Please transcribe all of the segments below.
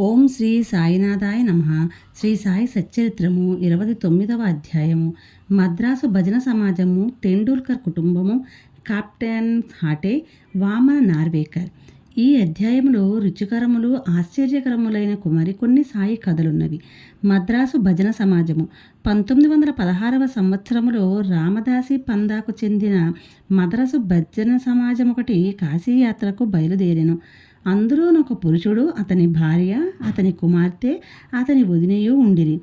ఓం శ్రీ సాయినాథాయ నమ. శ్రీ సాయి సచ్చరిత్రము ఇరవై తొమ్మిదవ అధ్యాయము. మద్రాసు భజన సమాజము తెండూల్కర్ కుటుంబము కాప్టెన్ హాటే వామన నార్వేకర్. ఈ అధ్యాయంలో రుచికరములు ఆశ్చర్యకరములైన మరికొన్ని సాయి కథలున్నవి. మద్రాసు భజన సమాజము. పంతొమ్మిది వందల పదహారవ సంవత్సరములో రామదాసి పందాకు చెందిన మద్రాసు భజన సమాజం ఒకటి కాశీయాత్రకు బయలుదేరాను. అందులోనొక పురుషుడు అతని భార్య అతని కుమార్తె అతని వదినయు ఉండిరి.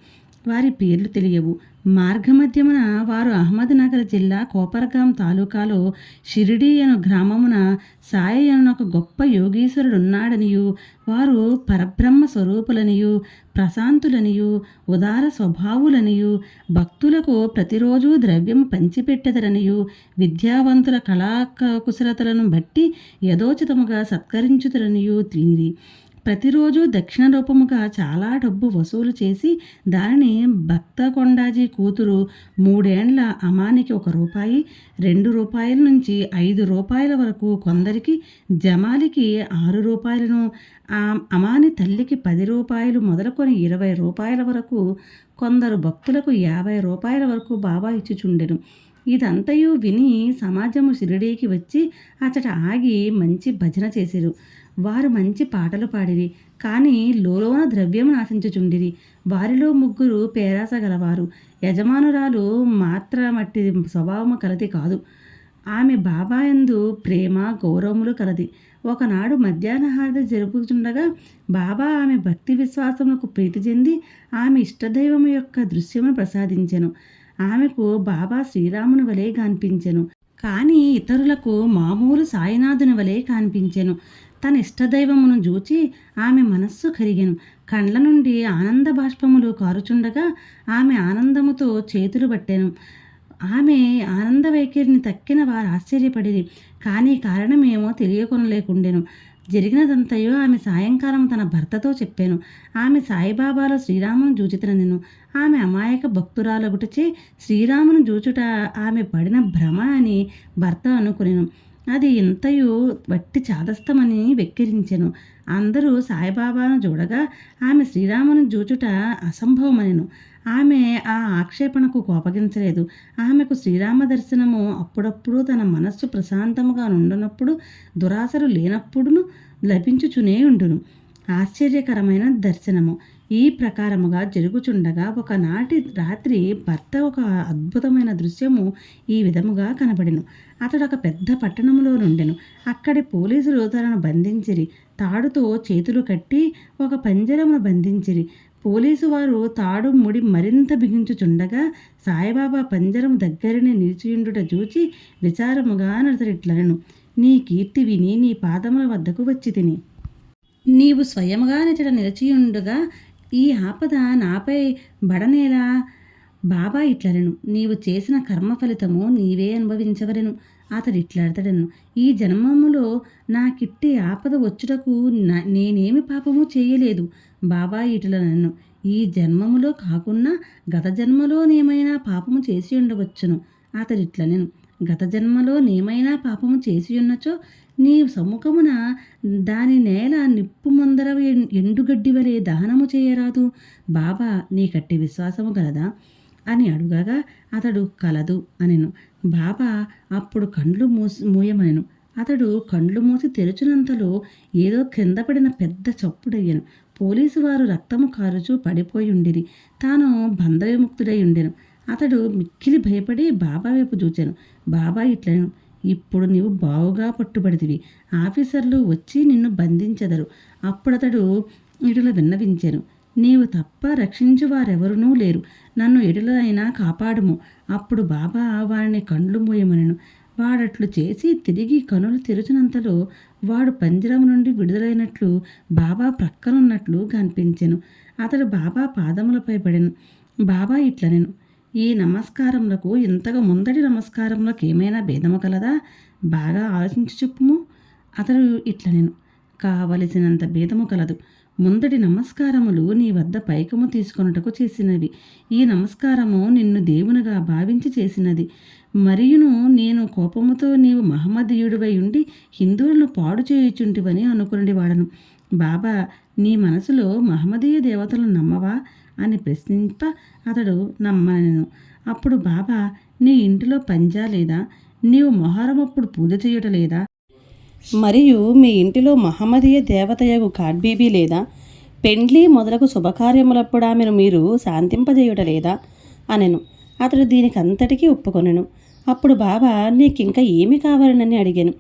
వారి పేర్లు తెలియవు. మార్గమధ్యమున వారు అహ్మద్నగర్ జిల్లా కోపరగాం తాలూకాలో షిరిడి అను గ్రామమున సాయి అను ఒక గొప్ప యోగీశ్వరుడున్నాడనియు వారు పరబ్రహ్మ స్వరూపులనియు ప్రశాంతులనియు ఉదార స్వభావులనియు భక్తులకు ప్రతిరోజు ద్రవ్యము పంచిపెట్టెదరనియు విద్యావంతుల కళా కుశలతలను బట్టి యథోచితముగా సత్కరించుదరనియు తిని ప్రతిరోజు దక్షిణ రూపముగా చాలా డబ్బు వసూలు చేసి దానిని భక్త కొండాజీ కూతురు మూడేండ్ల అమానికి ఒక రూపాయి రెండు రూపాయల నుంచి ఐదు రూపాయల వరకు కొందరికి జమాలికి ఆరు రూపాయలను ఆ అమాని తల్లికి పది రూపాయలు మొదలుకొని ఇరవై రూపాయల వరకు కొందరు భక్తులకు యాభై రూపాయల వరకు బాబా ఇచ్చుచుండెను. ఇదంతయు విని సమాజము షిరిడీకి వచ్చి అచ్చట ఆగి మంచి భజన చేసిరు వారు మంచి పాటలు పాడిరి కానీ లోలోన ద్రవ్యము నాశించుచుండిరి. వారిలో ముగ్గురు పేరాస గలవారు యజమానురాలు మాత్ర మట్టి స్వభావము కలది కాదు. ఆమె బాబాయందు ప్రేమ గౌరవములు కలది. ఒకనాడు మధ్యాహ్న హారతి జరుపుచుండగా బాబా ఆమె భక్తి విశ్వాసములకు ప్రీతి చెంది ఆమె ఇష్టదైవము యొక్క దృశ్యమును ప్రసాదించెను. ఆమెకు బాబా శ్రీరాముని వలె కనిపించెను కానీ ఇతరులకు మామూలు సాయినాథుని వలె కనిపించెను తన ఇష్టదైవమును జూచి ఆమె మనస్సు కరిగెను. కండ్ల నుండి ఆనంద బాష్పములు కారుచుండగా ఆమె ఆనందముతో చేతులు పట్టాను ఆమె ఆనంద వైఖరిని తక్కిన వారు ఆశ్చర్యపడిరి. కానీ కారణమేమో తెలియకొనలేకుండెను. జరిగినదంతయో ఆమె సాయంకాలం తన భర్తతో చెప్పాను. ఆమె సాయిబాబాలో శ్రీరామును జూచితనెను ఆమె అమాయక భక్తురాలగుటచే శ్రీరామును జూచుట ఆమె పడిన భ్రమ అని భర్త అనుకునేను. అది ఇంతయు వట్టి చాదస్తమని వెక్కిరించెను. అందరూ సాయిబాబాను చూడగా ఆమె శ్రీరామును జూచుట అసంభవమనెను. ఆమె ఆ ఆక్షేపణకు కోపగించలేదు. ఆమెకు శ్రీరామ దర్శనము అప్పుడప్పుడు తన మనస్సు ప్రశాంతముగా ఉండనప్పుడు దురాశలు లేనప్పుడును లభించుచునే ఉండును. ఆశ్చర్యకరమైన దర్శనము. ఈ ప్రకారముగా జరుగుచుండగా ఒకనాటి రాత్రి భర్త ఒక అద్భుతమైన దృశ్యము ఈ విధముగా కనబడెను. అతడు ఒక పెద్ద పట్టణంలో నుండెను. అక్కడి పోలీసులు తనను బంధించిరి. తాడుతో చేతులు కట్టి ఒక పంజరమును బంధించిరి. పోలీసు వారు తాడు ముడి మరింత బిగించుచుండగా సాయిబాబా పంజరం దగ్గరనే నిలిచియుండుట చూచి విచారముగా నతరిట్లను నీ కీర్తి విని నీ పాదముల వద్దకు వచ్చి తిని. నీవు స్వయముగా నిచట నిలిచియుండగా ఈ ఆపద నాపై బడనేలా? బాబా ఇట్లరెను నీవు చేసిన కర్మ ఫలితము నీవే అనుభవించవరెను అతడు ఇట్లాడతాడను. ఈ జన్మములో నాకిట్టి ఆపద వచ్చుటకు నేనేమి పాపము చేయలేదు. బాబా ఇటులనను. ఈ జన్మములో కాకుండా గత జన్మలో నేమైనా పాపము చేసి ఉండవచ్చును. అతడిట్లనెను గత జన్మలో నేమైనా పాపము చేసి ఉన్నచో నీ సముఖమున దాని నేల నిప్పు ముందర ఎండుగడ్డి వలె దహనము చేయరాదు. బాబా నీ కట్టి విశ్వాసము గలదా? అని అడుగగా అతడు కలదు అనెను. బాబా అప్పుడు కండ్లు మూసి మూయమనెను. అతడు కండ్లు మూసి తెరుచునంతలో ఏదో క్రింద పడిన పెద్ద చప్పుడయ్యను. పోలీసు వారు రక్తము కారుచూ పడిపోయి ఉండిరి తాను బంధవిముక్తుడై ఉండెను అతడు మిక్కిలి భయపడి బాబా వైపు చూచాను. బాబా ఇట్లను ఇప్పుడు నీవు బావుగా పట్టుబడితివి. ఆఫీసర్లు వచ్చి నిన్ను బంధించెదరు. అప్పుడతడు ఇటుల విన్నవించాను. నీవు తప్ప రక్షించు వారెవరునూ లేరు. నన్ను ఎడులైనా కాపాడుము. అప్పుడు బాబా వారిని కండ్లు మూయమనను. వాడట్లు చేసి తిరిగి కనులు తెరిచినంతలో వాడు పంజరం నుండి విడుదలైనట్లు బాబా ప్రక్కనున్నట్లు కనిపించాను. అతడు బాబా పాదములపై పడాను. బాబా ఇట్లనెను. ఈ నమస్కారములకు ఇంతగా ముందటి నమస్కారములకు ఏమైనా భేదము కలదా? బాగా ఆలోచించి చెప్పుము. అతడు ఇట్ల నేను కావలసినంత భేదము కలదు. ముందటి నమస్కారములు నీ వద్ద పైకము తీసుకొనుటకు చేసినవి. ఈ నమస్కారము నిన్ను దేవునిగా భావించి చేసినది. మరియును నేను కోపముతో నీవు మహమ్మదీయుడివై ఉండి హిందువులను పాడు చేయుచుంటివని అనుకునేవాడను బాబా నీ మనసులో మహమ్మదీయ దేవతలను నమ్మవా? అని ప్రశ్నింప అతడు నమ్మనెను అప్పుడు బాబా నీ ఇంటిలో పంజా లేదా? నీవు మొహరమప్పుడు పూజ చేయుట లేదా? మరియు మీ ఇంటిలో మహమ్మదీయ దేవతయగు కాడ్బీబీ లేదా? పెండ్లి మొదలగు శుభకార్యములప్పుడు ఆమెను మీరు శాంతింపజేయుట లేదా? అనెను. అతడు దీనికి అంతటికీ ఒప్పుకొనెను. అప్పుడు బాబా నీకింకా ఏమి కావాలనని అడిగాను.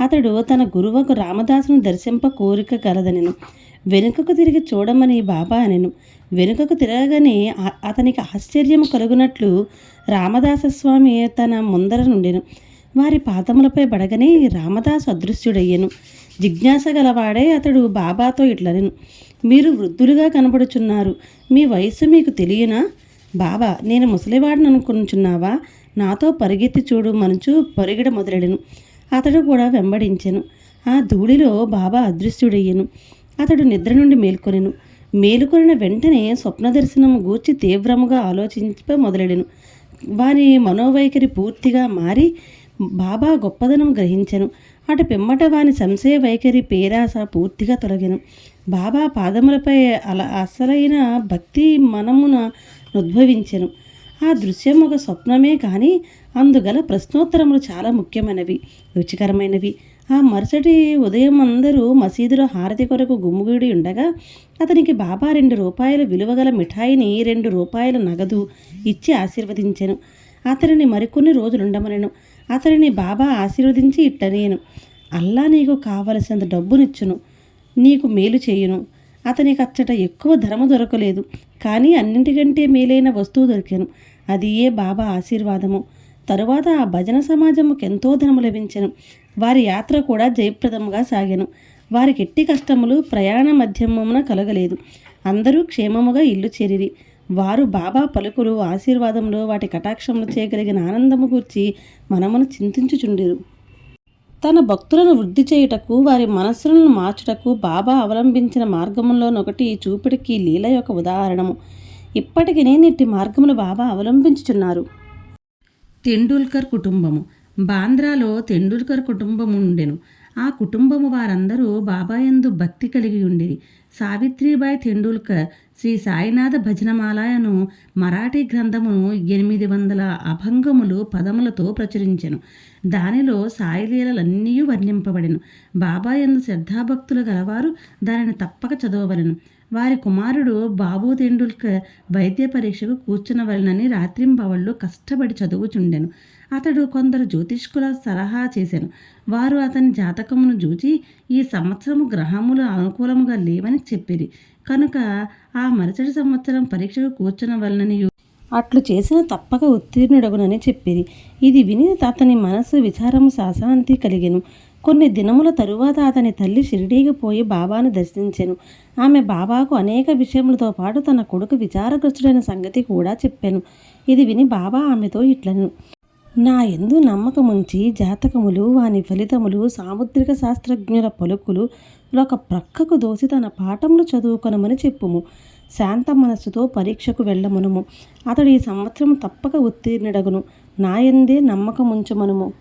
అతడు తన గురువకు రామదాసును దర్శింప కోరిక కలదనెను. వెనుకకు తిరిగి చూడమని బాబా అనెను. వెనుకకు తిరగగానే అతనికి ఆశ్చర్యము కలుగునట్లు రామదాసస్వామి తన ముందర నుండెను. వారి పాదములపై పడగనే రామదాసు అదృశ్యుడయ్యెను. జిజ్ఞాస గలవాడే అతడు బాబాతో ఇట్లనెను. మీరు వృద్ధులుగా కనబడుచున్నారు. మీ వయస్సు మీకు తెలియనా? బాబా నేను ముసలివాడిని అనుకుంటున్నావా నాతో పరిగెత్తి చూడు మనుచు పరిగెడ మొదలెడెను. అతడు కూడా వెంబడించెను. ఆ ధూళిలో బాబా అదృశ్యుడయ్యను. అతడు నిద్ర నుండి మేల్కొనెను. మేలుకొనిన వెంటనే స్వప్న దర్శనం గూర్చి తీవ్రముగా ఆలోచించ మొదలెడెను. వారి మనోవైఖరి పూర్తిగా మారి బాబా గొప్పదనం గ్రహించెను. అటు పిమ్మట వాని సంశయ వైఖరి పేరాస పూర్తిగా తొలగెను. బాబా పాదములపై అల అసలైన భక్తి మనమున ఉద్భవించెను. ఆ దృశ్యం ఒక స్వప్నమే కానీ అందుగల ప్రశ్నోత్తరములు చాలా ముఖ్యమైనవి రుచికరమైనవి. ఆ మరుసటి ఉదయం అందరూ మసీదులో హారతి కొరకు గుమ్ముగూడి ఉండగా అతనికి బాబా రెండు రూపాయల విలువగల మిఠాయిని రెండు రూపాయల నగదు ఇచ్చి ఆశీర్వదించాను. అతనిని మరికొన్ని రోజులుండమనను. అతనిని బాబా ఆశీర్వదించి ఇట్టనేను. అల్లా నీకు కావలసినంత డబ్బునిచ్చును నీకు మేలు చేయును. అతనికి అచ్చట ఎక్కువ ధరము దొరకలేదు కానీ అన్నింటికంటే మేలైన వస్తువు దొరికాను. అది ఏ బాబా ఆశీర్వాదము? తరువాత ఆ భజన సమాజముకు ఎంతో ధనము లభించెను. వారి యాత్ర కూడా జయప్రదముగా సాగెను. వారికి ఎట్టి కష్టములు ప్రయాణ మధ్యమమున కలగలేదు. అందరూ క్షేమముగా ఇల్లు చేరిరి. వారు బాబా పలుకులు ఆశీర్వాదంలో వాటి కటాక్షములు చేయగలిగిన ఆనందము గూర్చి మనమును చింతించుచుండిరు. తన భక్తులను వృద్ధి చేయుటకు వారి మనస్సులను మార్చుటకు బాబా అవలంబించిన మార్గములోనొకటి చూపుడికి లీల యొక్క ఉదాహరణము. ఇప్పటికీ నిట్టి మార్గములు బాబా అవలంబించుచున్నారు. తెండూల్కర్ కుటుంబము. బాంద్రాలో తెండూల్కర్ కుటుంబము ఉండెను ఆ కుటుంబము వారందరూ బాబాయందు భక్తి కలిగి ఉండేది సావిత్రిబాయి తెండూల్కర్ శ్రీ సాయినాథ భజనమాలయను మరాఠీ గ్రంథమును ఎనిమిది వందల అభంగములు పదములతో ప్రచురించెను. దానిలో సాయిలీలలన్నీ వర్ణింపబడెను. బాబా ఎందు శ్రద్ధాభక్తులు గలవారు దానిని తప్పక చదవవలెను. వారి కుమారుడు బాబు తెండూల్కర్ వైద్య పరీక్షకు కూర్చునవలనని రాత్రింబవళ్ళు కష్టపడి చదువుచుండెను. అతడు కొందరు జ్యోతిష్కుల సలహా చేశాను వారు అతని జాతకమును చూచి ఈ సంవత్సరము గ్రహములు అనుకూలముగా లేవని చెప్పిరి. కనుక ఆ మరుసటి సంవత్సరం పరీక్షకు కూర్చునవలనని అట్లు చేసిన తప్పక ఉత్తీర్ణుడగునని చెప్పిరి. ఇది విని అతని మనసు విచారము శాశాంతి కలిగెను. కొన్ని దినముల తరువాత అతని తల్లి షిరిడీకి పోయి బాబాను దర్శించెను. ఆమె బాబాకు అనేక విషయములతో పాటు తన కొడుకు విచారగ్రస్తుడైన సంగతి కూడా చెప్పాను. ఇది విని బాబా ఆమెతో ఇట్లను. నా ఎందు నమ్మకముంచి జాతకములు వాని ఫలితములు సాముద్రిక శాస్త్రజ్ఞుల పలుకులు ఒక ప్రక్కకు దోసి తన పాఠములు చదువుకొనమని చెప్పుము. శాంత మనస్సుతో పరీక్షకు వెళ్ళమనుము. అతడు ఈ సంవత్సరం తప్పక ఉత్తీర్ణుడగును. నాయందే నమ్మకముంచమనుము.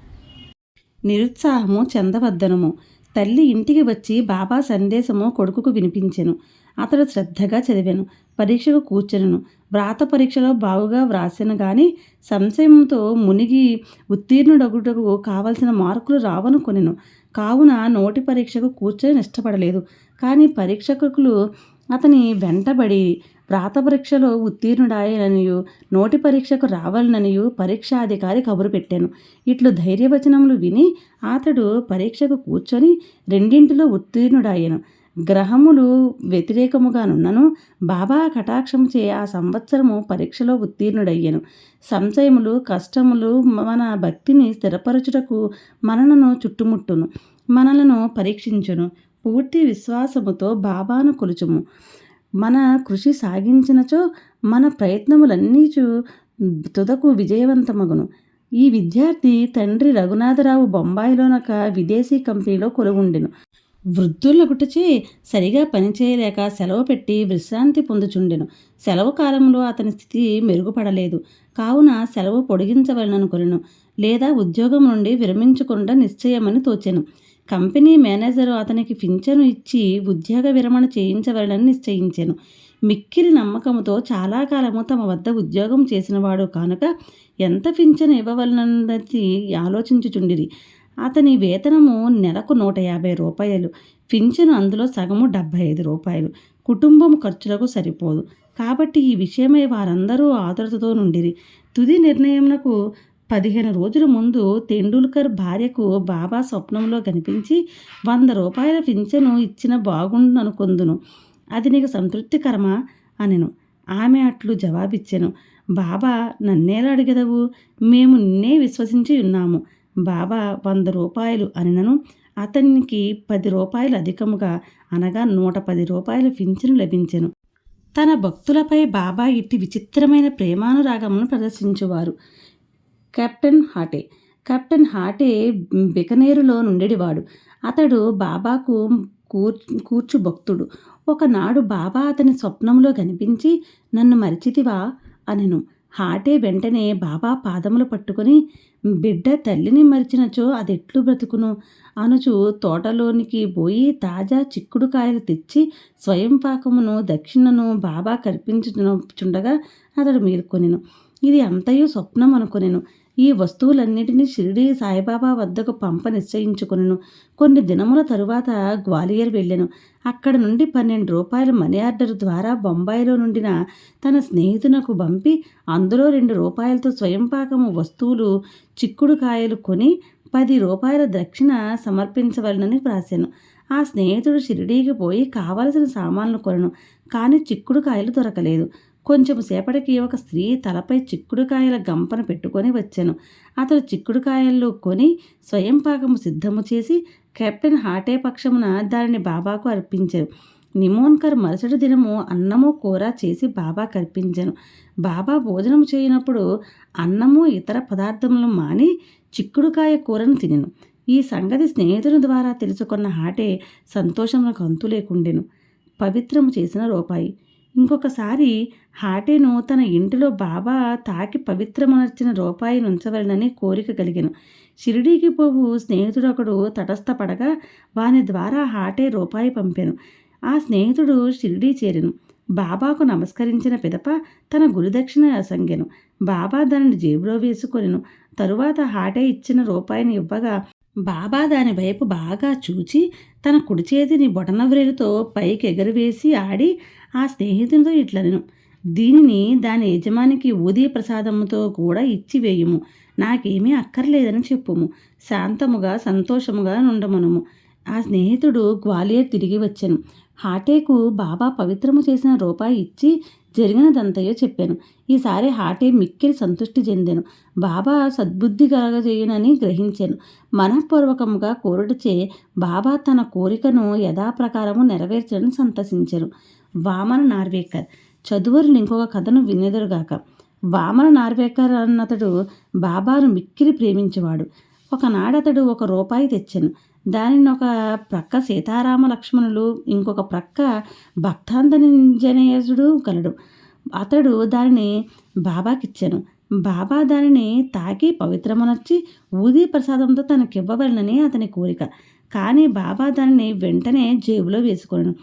నిరుత్సాహము చెందవద్దనము. తల్లి ఇంటికి వచ్చి బాబా సందేశము కొడుకుకు వినిపించెను. అతడు శ్రద్ధగా చదివాను. పరీక్షకు కూర్చెను వ్రాత పరీక్షలో బాగుగా వ్రాసిన కానీ సంశయంతో మునిగి ఉత్తీర్ణుడగుటకు కావలసిన మార్కులు రావనుకొనెను కావున నోటి పరీక్షకు కూర్చొని ఇష్టపడలేదు కానీ పరీక్షకులు అతని వెంటబడి వ్రాత పరీక్షలో ఉత్తీర్ణుడాయననియు నోటి పరీక్షకు రావాలననియు పరీక్షాధికారి కబురు పెట్టాను. ఇట్లు ధైర్యవచనములు విని అతడు పరీక్షకు కూర్చొని రెండింటిలో ఉత్తీర్ణుడాయను. గ్రహములు వ్యతిరేకముగానున్నను. బాబా కటాక్షము చే ఆ సంవత్సరము పరీక్షలో ఉత్తీర్ణుడయ్యను. సంశయములు కష్టములు మన భక్తిని స్థిరపరచుటకు మనలను చుట్టుముట్టును మనలను పరీక్షించును. పూర్తి విశ్వాసముతో బాబాను కొలుచుము. మన కృషి సాగించినచో మన ప్రయత్నములన్నీ చూ తుదకు విజయవంతమగును. ఈ విద్యార్థి తండ్రి రఘునాథరావు బొంబాయిలోనొక విదేశీ కంపెనీలో కొలుగుండెను వృద్ధులగుటచే సరిగా పనిచేయలేక సెలవు పెట్టి విశ్రాంతి పొందుచుండెను. సెలవు కాలంలో అతని స్థితి మెరుగుపడలేదు. కావున సెలవు పొడిగించవలననుకొనెను లేదా ఉద్యోగం నుండి విరమించకుండా నిశ్చయమని తోచెను. కంపెనీ మేనేజరు అతనికి పింఛను ఇచ్చి ఉద్యోగ విరమణ చేయించవలనని నిశ్చయించాను. మిక్కిలి నమ్మకంతో చాలా కాలము తమ వద్ద ఉద్యోగం చేసినవాడు కనుక ఎంత పింఛను ఇవ్వవలనన్నది ఆలోచించుచుండిరి. అతని వేతనము నెలకు నూట యాభై రూపాయలు పింఛను అందులో సగము డెబ్భై ఐదు రూపాయలు. కుటుంబం ఖర్చులకు సరిపోదు. కాబట్టి ఈ విషయమై వారందరూ ఆతురతతో నుండిరి. తుది నిర్ణయంకు పదిహేను రోజుల ముందు తెండూల్కర్ భార్యకు బాబా స్వప్నంలో కనిపించి వంద రూపాయల పింఛను ఇచ్చిన బాగుండనుకొందును. అది నీకు సంతృప్తికరమా? అనెను. ఆమె అట్లు జవాబిచ్చెను. బాబా నన్నేలా అడిగదవు? మేము నిన్నే విశ్వసించి ఉన్నాము. బాబా వంద రూపాయలు అనినను అతనికి పది రూపాయలు అధికముగా అనగా నూట పది రూపాయల పింఛను లభించెను. తన భక్తులపై బాబా ఇట్టి విచిత్రమైన ప్రేమానురాగమును ప్రదర్శించువారు. కెప్టెన్ హాటే. కెప్టెన్ హాటే బికనేరులో నుండెడివాడు. అతడు బాబాకు కూర్ కూర్చు భక్తుడు. ఒకనాడు బాబా అతని స్వప్నంలో కనిపించి నన్ను మరిచితివా? అనెను. హాటే వెంటనే బాబా పాదములు పట్టుకొని బిడ్డ తల్లిని మరిచినచో అదెట్లు బ్రతుకును అనుచు తోటలోనికి పోయి తాజా చిక్కుడు కాయలు తెచ్చి స్వయం పాకమును దక్షిణను బాబా కల్పించుచుండగా అతడు మేల్కొనెను. ఇది అంతయు స్వప్నం అనుకొనెను ఈ వస్తువులన్నిటినీ షిరిడి సాయిబాబా వద్దకు పంప నిశ్చయించుకును కొన్ని దినముల తరువాత గ్వాలియర్ వెళ్ళాను. అక్కడ నుండి పన్నెండు రూపాయల మనీ ఆర్డర్ ద్వారా బొంబాయిలో నుండిన తన స్నేహితునకు పంపి అందులో రెండు రూపాయలతో స్వయంపాకము వస్తువులు చిక్కుడుకాయలు కొని పది రూపాయల దక్షిణ సమర్పించవలనని వ్రాశాను ఆ స్నేహితుడు షిరిడీకి పోయి కావలసిన సామాన్లు కొనను కానీ చిక్కుడుకాయలు దొరకలేదు. కొంచెం సేపటికి ఒక స్త్రీ తలపై చిక్కుడుకాయల గంపను పెట్టుకొని వచ్చాను. అతడు చిక్కుడుకాయలు కొని స్వయం పాకము సిద్ధము చేసి కెప్టెన్ హాటే పక్షమున దానిని బాబాకు అర్పించారు. నిమోన్కర్ మరుసటి దినము అన్నము కూర చేసి బాబా కల్పించాను బాబా భోజనం చేయనప్పుడు అన్నము ఇతర పదార్థములు మాని చిక్కుడుకాయ కూరను తినను. ఈ సంగతి స్నేహితుని ద్వారా తెలుసుకున్న హాటే సంతోషంలో కంతు లేకుండెను పవిత్రము చేసిన రూపాయి. ఇంకొకసారి హాటేను తన ఇంటిలో బాబా తాకి పవిత్రమునర్చిన రూపాయిని ఉంచవలనని కోరిక కలిగాను. షిరిడీకి పోవు స్నేహితుడొకడు తటస్థపడగా వాని ద్వారా హాటే రూపాయి పంపాను. ఆ స్నేహితుడు షిరిడీ చేరాను. బాబాకు నమస్కరించిన పిదప తన గురుదక్షిణ అసంగెను బాబా దానిని జేబులో వేసుకొనిను. తరువాత హాటే ఇచ్చిన రూపాయిని ఇవ్వగా బాబా దాని వైపు బాగా చూచి తన కుడి చేతిని బొటనవ్రేలుతో పైకి ఎగరవేసి ఆడి ఆ స్నేహితునితో ఇట్లనెను దీనిని దాని యజమానికి ఉదయ ప్రసాదముతో కూడా ఇచ్చి వేయుము. నాకేమీ అక్కర్లేదని చెప్పుము. శాంతముగా సంతోషముగా నుండమనుము. ఆ స్నేహితుడు గ్వాలియర్ తిరిగి వచ్చాను. హాటేకు బాబా పవిత్రము చేసిన రూపాయి ఇచ్చి జరిగినదంతయో చెప్పాను. ఈసారి హాటే మిక్కిలి సంతృష్టి చెందాను. బాబా సద్బుద్ధి కలగజేయునని గ్రహించాను. మనఃపూర్వకముగా కోరుటచే బాబా తన కోరికను యథాప్రకారము నెరవేర్చని సంతసించారు వామన నార్వేకర్. చదువురులు ఇంకొక కథను వినేదురుగాక. వామన నార్వేకర్ అన్నతడు బాబాను మిక్కిలి ప్రేమించేవాడు. ఒకనాడతడు ఒక రూపాయి తెచ్చాను. దానిని ఒక ప్రక్క సీతారామ లక్ష్మణులు ఇంకొక ప్రక్క భక్తాంతనింజనేయుడు కలడు. అతడు దానిని బాబాకిచ్చాను. బాబా దానిని తాకి పవిత్రమునొచ్చి ఊదీ ప్రసాదంతో తనకివ్వవలనని అతని కోరిక. కానీ బాబా దానిని వెంటనే జేబులో వేసుకున్నాను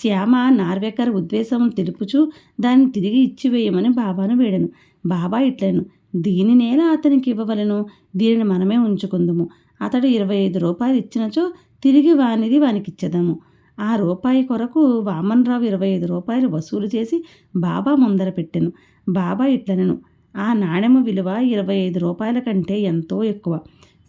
శ్యామ నార్వేకర్ ఉద్వేశం తెలుపుచూ దాన్ని తిరిగి ఇచ్చివేయమని బాబాను వేడాను. బాబా ఇట్లను. దీనినేలా అతనికి ఇవ్వవలను దీనిని మనమే ఉంచుకుందుము. అతడు ఇరవై ఐదు రూపాయలు ఇచ్చినచో తిరిగి వానిది వానికిచ్చేదాము. ఆ రూపాయి కొరకు వామన్రావు ఇరవై ఐదు రూపాయలు వసూలు చేసి బాబా ముందర పెట్టెను. బాబా ఇట్లనెను ఆ నాణెము విలువ ఇరవై ఐదు రూపాయల కంటే ఎంతో ఎక్కువ.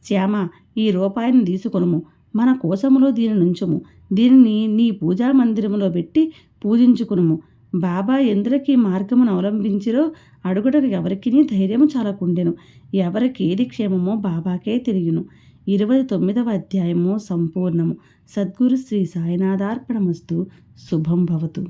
శ్యామ ఈ రూపాయిని తీసుకొనుము. మన కోసములో దీని నుంచుము. దీనిని నీ పూజా మందిరములో పెట్టి పూజించుకునుము. బాబా ఎందరికి మార్గమును అవలంబించిరో అడుగుటకు ఎవరికి ధైర్యము చాలకుండెను. ఏది క్షేమమో బాబాకే తెలియను. ఇరవై తొమ్మిదవ అధ్యాయము సంపూర్ణము. సద్గురు శ్రీ సాయినాథార్పణమస్తు. శుభం భవతు.